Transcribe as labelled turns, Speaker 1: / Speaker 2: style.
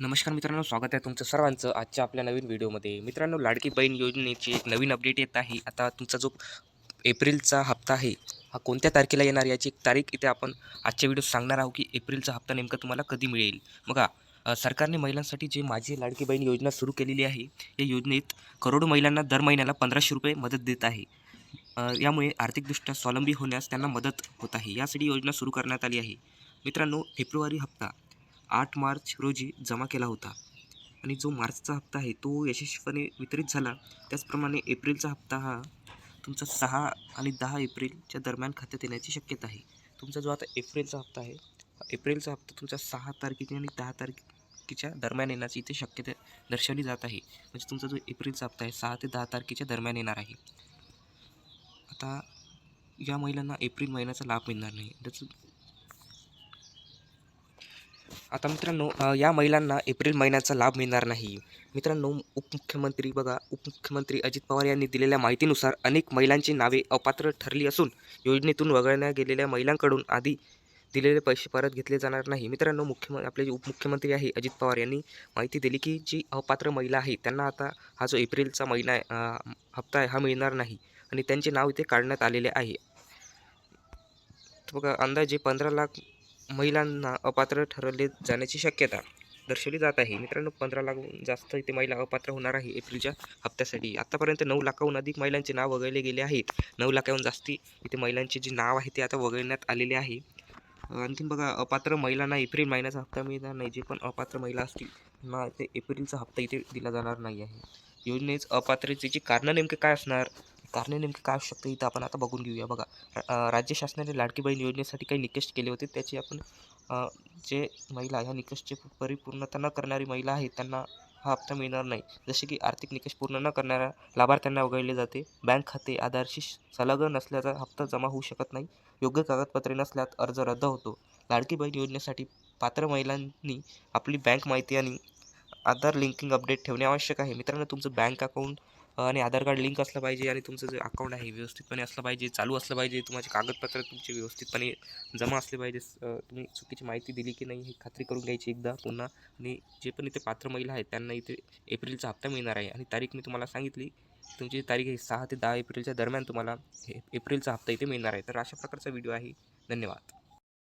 Speaker 1: नमस्कार मित्रांनो स्वागत आहे तुमचं सर्वांचं आजच्या आपल्या नवीन व्हिडिओमध्ये. मित्रांनो लाडकी बहीण योजनेची एक नवीन अपडेट येत आहे. आता तुमचा जो एप्रिलचा हप्ता आहे हा कोणत्या तारखेला येणार याची एक तारीख इथे आपण आजच्या व्हिडिओ सांगणार आहोत की एप्रिलचा हप्ता नेमका तुम्हाला कधी मिळेल. बघा सरकारने महिलांसाठी जे माझी लाडकी बहीण योजना सुरू केलेली आहे या योजनेत करोडो महिलांना दर महिन्याला पंधराशे रुपये मदत देत आहे. यामुळे आर्थिकदृष्ट्या स्वावलंबी होण्यास त्यांना मदत होत आहे. यासाठी योजना सुरू करण्यात आली आहे. मित्रांनो फेब्रुवारी हप्ता आठ मार्च रोजी जमा केला होता. आणि जो मार्चचा हप्ता आहे तो यशस्वीपणे वितरित झाला. त्याचप्रमाणे एप्रिलचा हप्ता हा तुमचा सहा आणि दहा एप्रिलच्या दरम्यान खात्यात येण्याची शक्यता आहे. तुमचा जो आता एप्रिलचा हप्ता आहे एप्रिलचा हप्ता तुमचा सहा तारखेची आणि दहा तारखेच्या दरम्यान येण्याची इथे शक्यता दर्शवली जात आहे. म्हणजे तुमचा जो एप्रिलचा हप्ता आहे सहा ते दहा तारखेच्या दरम्यान येणार आहे. आता या महिलांना एप्रिल महिन्याचा लाभ मिळणार नाही. त्याचं आता मित्रांनो या महिलांना एप्रिल महिन्याचा लाभ मिळणार नाही. मित्रांनो उपमुख्यमंत्री बघा उपमुख्यमंत्री अजित पवार यांनी दिलेल्या माहितीनुसार अनेक महिलांची नावे अपात्र ठरली असून योजनेतून वगळण्यात गेलेल्या महिलांकडून आधी दिलेले पैसे परत घेतले जाणार नाही. मित्रांनो मुख्यम आपले जे उपमुख्यमंत्री आहे अजित पवार यांनी माहिती दिली की जी अपात्र महिला आहे त्यांना आता हा जो एप्रिलचा महिना आहे हप्ता आहे हा मिळणार नाही. आणि त्यांचे नाव इथे काढण्यात आलेले आहे. बघा अंदाजे पंधरा लाख महिलांना अपात्र ठरवले जाण्याची शक्यता दर्शवली जात आहे. मित्रांनो पंधरा लाखहून जास्त इथे महिला अपात्र होणार आहे. एप्रिलच्या हप्त्यासाठी आत्तापर्यंत नऊ लाखाहून अधिक महिलांचे नाव वगळले गेले आहेत. नऊ लाखाहून जास्ती इथे महिलांचे जे नाव आहे ते आता वगळण्यात आलेले आहे. आणखीन बघा अपात्र महिलांना एप्रिल महिन्याचा हप्ता मिळणार नाही. जे पण अपात्र महिला असतील ना ते एप्रिलचा हप्ता इथे दिला जाणार नाही आहे. योजनेच अपात्रतेची कारणं नेमके काय असणार? कारणे नेमके काय असू शकते इथं आपण आता बघून घेऊया. बघा राज्य शासनाने लाडकी बहीण योजनेसाठी काही निकष केले होते. त्याची आपण जे महिला ह्या निकषचे परिपूर्णता न करणारी महिला आहे त्यांना हा हप्ता मिळणार नाही. जसे की आर्थिक निकष पूर्ण न करणाऱ्या लाभार्थ्यांना वगळले जाते. बँक खाते आधारशी संलग्न नसल्याचा हप्ता जमा होऊ शकत नाही. योग्य कागदपत्रे नसल्यास अर्ज रद्द होतो. लाडकी बहीण योजनेसाठी पात्र महिलांनी आपली बँक माहिती आणि आधार लिंकिंग अपडेट ठेवणे आवश्यक आहे. मित्रांनो तुमचं बँक अकाउंट आणि आधार कार्ड लिंक असलं पाहिजे आणि तुमचं जे अकाउंट आहे व्यवस्थितपणे असलं पाहिजे चालू असलं पाहिजे तुमचे कागदपत्र तुमचे व्यवस्थितपणे जमा असले पाहिजे तुम्ही चुकीची माहिती दिली की नाही ही खात्री करून घ्यायची एकदा पुन्हा. आणि जे पण इथे पात्र महिला आहेत त्यांना इथे एप्रिलचा हप्ता मिळणार आहे. आणि तारीख मी तुम्हाला सांगितली तुमची तारीख आहे सहा ते दहा एप्रिलच्या दरम्यान तुम्हाला हे एप्रिलचा हप्ता इथे मिळणार आहे. तर अशा प्रकारचा व्हिडिओ आहे. धन्यवाद.